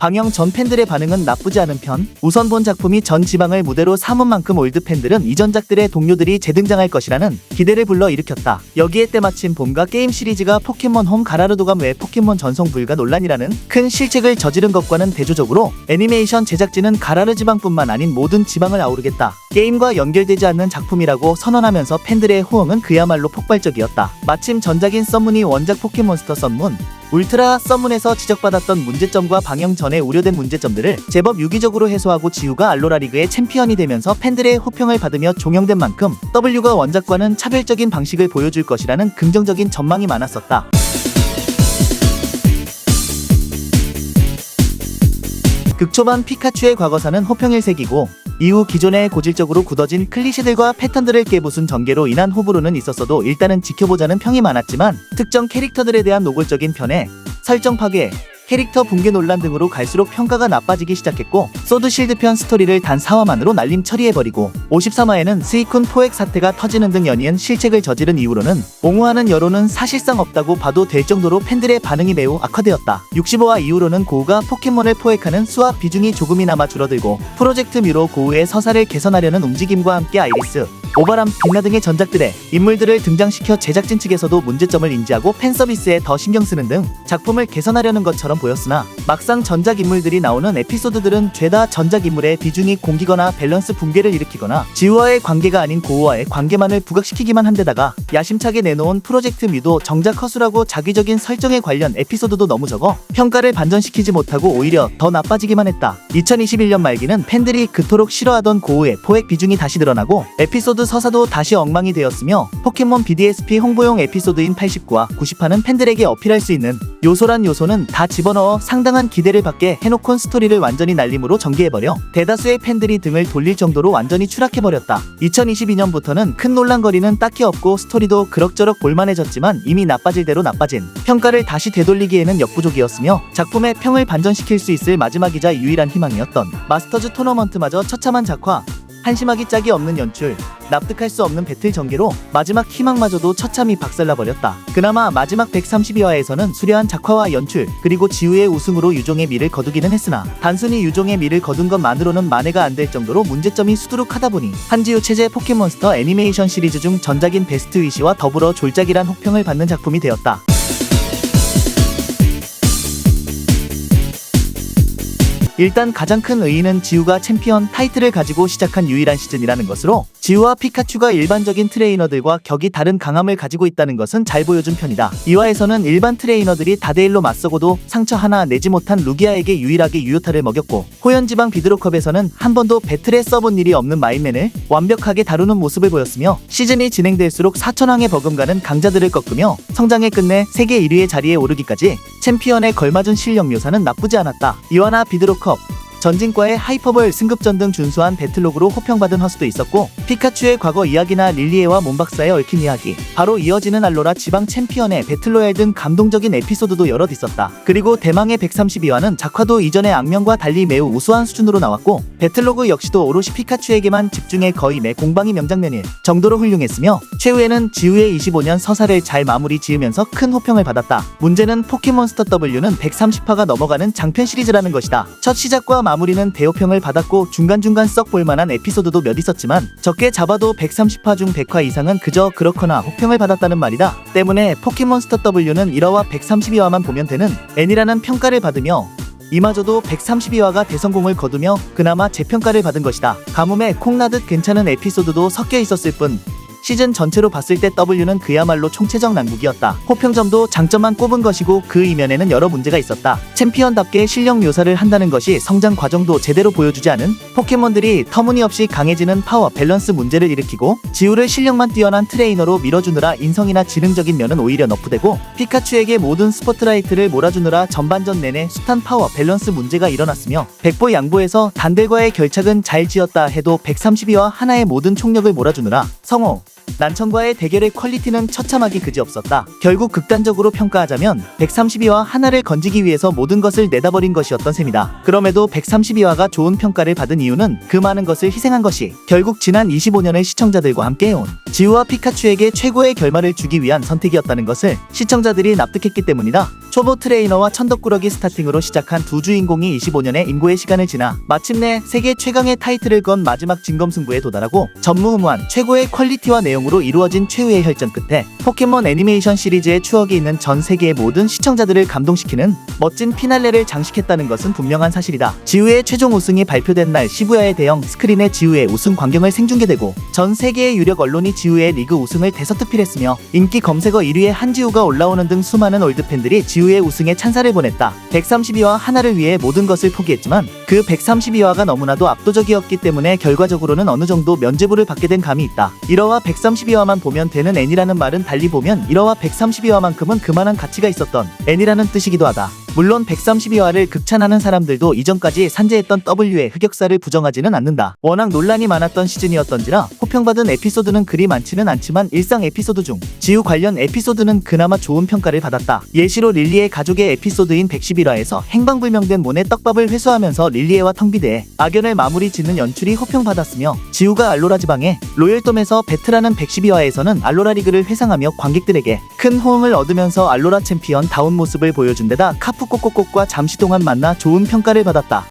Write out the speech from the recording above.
방영 전 팬들의 반응은 나쁘지 않은 편. 우선 본 작품이 전 지방을 무대로 삼은 만큼 올드 팬들은 이전작들의 동료들이 재등장할 것이라는 기대를 불러일으켰다. 여기에 때마침 봄과 게임 시리즈가 포켓몬 홈 가라르 도감 외 포켓몬 전송 불가 논란이라는 큰 실책을 저지른 것과는 대조적으로 애니메이션 제작진은 가라르 지방뿐만 아닌 모든 지방을 아우르겠다. 게임과 연결되지 않는 작품이라고 선언하면서 팬들의 호응은 그야말로 폭발적이었다. 마침 전작인 썸문이 원작 포켓몬스터 썸문, 울트라 썸문에서 지적받았던 문제점과 방영 전에 우려된 문제점들을 제법 유기적으로 해소하고 지우가 알로라 리그의 챔피언이 되면서 팬들의 호평을 받으며 종영된 만큼 W가 원작과는 차별적인 방식을 보여줄 것이라는 긍정적인 전망이 많았었다. 극초반 피카츄의 과거사는 호평일 색이고 이후 기존에 고질적으로 굳어진 클리셰들과 패턴들을 깨부순 전개로 인한 호불호는 있었어도 일단은 지켜보자는 평이 많았지만 특정 캐릭터들에 대한 노골적인 편에 설정 파괴, 캐릭터 붕괴 논란 등으로 갈수록 평가가 나빠지기 시작했고 소드 실드 편 스토리를 단 4화만으로 날림 처리해버리고 53화에는 스이쿤 포획 사태가 터지는 등 연이은 실책을 저지른 이후로는 옹호하는 여론은 사실상 없다고 봐도 될 정도로 팬들의 반응이 매우 악화되었다. 65화 이후로는 고우가 포켓몬을 포획하는 수와 비중이 조금이나마 줄어들고 프로젝트 뮤로 고우의 서사를 개선하려는 움직임과 함께 아이리스, 오바람, 빛나 등의 전작들의 인물들을 등장시켜 제작진 측에서도 문제점을 인지하고 팬 서비스에 더 신경 쓰는 등 작품을 개선하려는 것처럼 보였으나 막상 전작 인물들이 나오는 에피소드들은 죄다 전작 인물의 비중이 공기거나 밸런스 붕괴를 일으키거나 지우와의 관계가 아닌 고우와의 관계만을 부각시키기만 한데다가 야심차게 내놓은 프로젝트 뮤도 정작 허술하고 자기적인 설정에 관련 에피소드도 너무 적어 평가를 반전시키지 못하고 오히려 더 나빠지기만 했다. 2021년 말기는 팬들이 그토록 싫어하던 고우의 포획 비중이 다시 늘어나고 에피소드 서사도 다시 엉망이 되었으며 포켓몬 BDSP 홍보용 에피소드인 89와 90화는 팬들에게 어필할 수 있는 요소란 요소는 다 집어넣어 상당한 기대를 받게 해놓곤 스토리를 완전히 날림으로 전개해버려 대다수의 팬들이 등을 돌릴 정도로 완전히 추락해버렸다. 2022년부터는 큰 논란거리는 딱히 없고 스토리도 그럭저럭 볼만해졌지만 이미 나빠질 대로 나빠진 평가를 다시 되돌리기에는 역부족이었으며 작품의 평을 반전시킬 수 있을 마지막이자 유일한 희망이었던 마스터즈 토너먼트마저 처참한 작화 한심하기 짝이 없는 연출, 납득할 수 없는 배틀 전개로 마지막 희망마저도 처참히 박살나버렸다. 그나마 마지막 132화에서는 수려한 작화와 연출, 그리고 지우의 우승으로 유종의 미를 거두기는 했으나 단순히 유종의 미를 거둔 것만으로는 만회가 안 될 정도로 문제점이 수두룩하다 보니 한지우 체제 포켓몬스터 애니메이션 시리즈 중 전작인 베스트 위시와 더불어 졸작이란 혹평을 받는 작품이 되었다. 일단 가장 큰 의의는 지우가 챔피언 타이틀을 가지고 시작한 유일한 시즌이라는 것으로 지우와 피카츄가 일반적인 트레이너들과 격이 다른 강함을 가지고 있다는 것은 잘 보여준 편이다. 2화에서는 일반 트레이너들이 다데일로 맞서고도 상처 하나 내지 못한 루기아에게 유일하게 유효타를 먹였고 호연지방 비드로컵에서는 한 번도 배틀에 써본 일이 없는 마인맨을 완벽하게 다루는 모습을 보였으며 시즌이 진행될수록 4천왕에 버금가는 강자들을 꺾으며 성장의 끝내 세계 1위의 자리에 오르기까지 챔피언에 걸맞은 실력 묘사는 나쁘지 않았다. 이와나 비드로컵 か。 전진과의 하이퍼볼 승급전 등 준수한 배틀로그로 호평받은 허수도 있었고 피카츄의 과거 이야기나 릴리에와 몬박사의 얽힌 이야기 바로 이어지는 알로라 지방 챔피언의 배틀로얄 등 감동적인 에피소드도 여럿 있었다. 그리고 대망의 132화는 작화도 이전의 악명과 달리 매우 우수한 수준으로 나왔고 배틀로그 역시도 오롯이 피카츄에게만 집중해 거의 매 공방이 명장면일 정도로 훌륭했으며 최후에는 지우의 25년 서사를 잘 마무리 지으면서 큰 호평을 받았다. 문제는 포켓몬스터 W는 130화가 넘어가는 장편 시리즈라는 것이다. 첫 시작과 마무리는 대호평을 받았고 중간중간 썩 볼만한 에피소드도 몇 있었지만 적게 잡아도 130화 중 100화 이상은 그저 그렇거나 호평을 받았다는 말이다. 때문에 포켓몬스터 W는 1화와 132화만 보면 되는 N이라는 평가를 받으며 이마저도 132화가 대성공을 거두며 그나마 재평가를 받은 것이다. 가뭄에 콩나듯 괜찮은 에피소드도 섞여 있었을 뿐 시즌 전체로 봤을 때 W는 그야말로 총체적 난국이었다. 호평점도 장점만 꼽은 것이고 그 이면에는 여러 문제가 있었다. 챔피언답게 실력 묘사를 한다는 것이 성장 과정도 제대로 보여주지 않은 포켓몬들이 터무니없이 강해지는 파워 밸런스 문제를 일으키고 지우를 실력만 뛰어난 트레이너로 밀어주느라 인성이나 지능적인 면은 오히려 너프되고 피카츄에게 모든 스포트라이트를 몰아주느라 전반전 내내 숱한 파워 밸런스 문제가 일어났으며 백보 양보에서 단들과의 결착은 잘 지었다 해도 132와 하나의 모든 총력을 몰아주느라 성호 난청과의 대결의 퀄리티는 처참하기 그지없었다. 결국 극단적으로 평가하자면 132화 하나를 건지기 위해서 모든 것을 내다버린 것이었던 셈이다. 그럼에도 132화가 좋은 평가를 받은 이유는 그 많은 것을 희생한 것이 결국 지난 25년의 시청자들과 함께 해온 지우와 피카츄에게 최고의 결말을 주기 위한 선택이었다는 것을 시청자들이 납득했기 때문이다. 초보 트레이너와 천덕꾸러기 스타팅으로 시작한 두 주인공이 25년의 인고의 시간을 지나 마침내 세계 최강의 타이틀을 건 마지막 진검승부에 도달하고 전무후무한 최고의 퀄리티와 내용 으로 이루어진 최후의 혈전 끝에 포켓몬 애니메이션 시리즈의 추억이 있는 전 세계의 모든 시청자들을 감동시키는 멋진 피날레를 장식했다는 것은 분명한 사실이다. 지우의 최종 우승이 발표된 날 시부야의 대형 스크린에 지우의 우승 광경을 생중계되고 전 세계의 유력 언론이 지우의 리그 우승을 대서특필했으며 인기 검색어 1위에 한지우가 올라오는 등 수많은 올드팬들이 지우의 우승에 찬사를 보냈다. 132화 하나를 위해 모든 것을 포기했지만 그 132화가 너무나도 압도적이었기 때문에 결과적으로는 어느 정도 면죄부를 받게 된 감이 있다. 1화와 132 화만 보면 되는 애니라는 말은 달리 보면 1화와 132화만큼은 그만한 가치가 있었던 애니라는 뜻이기도 하다. 물론 132화를 극찬하는 사람들도 이전까지 산재했던 W의 흑역사를 부정하지는 않는다. 워낙 논란이 많았던 시즌이었던지라 호평받은 에피소드는 그리 많지는 않지만 일상 에피소드 중 지우 관련 에피소드는 그나마 좋은 평가를 받았다. 예시로 릴리의 가족의 에피소드인 111화에서 행방불명된 몬의 떡밥을 회수하면서 릴리에와 텅비대에 악연을 마무리 짓는 연출이 호평받았으며 지우가 알로라 지방에 로열돔에서 배틀하는 112화에서는 알로라 리그를 회상하며 관객들에게 큰 호응을 얻으면서 알로라 챔피언 다운 모습을 보여준 데다 카푸 꼬꼬꼬과 잠시 동안 만나 좋은 평가를 받았다.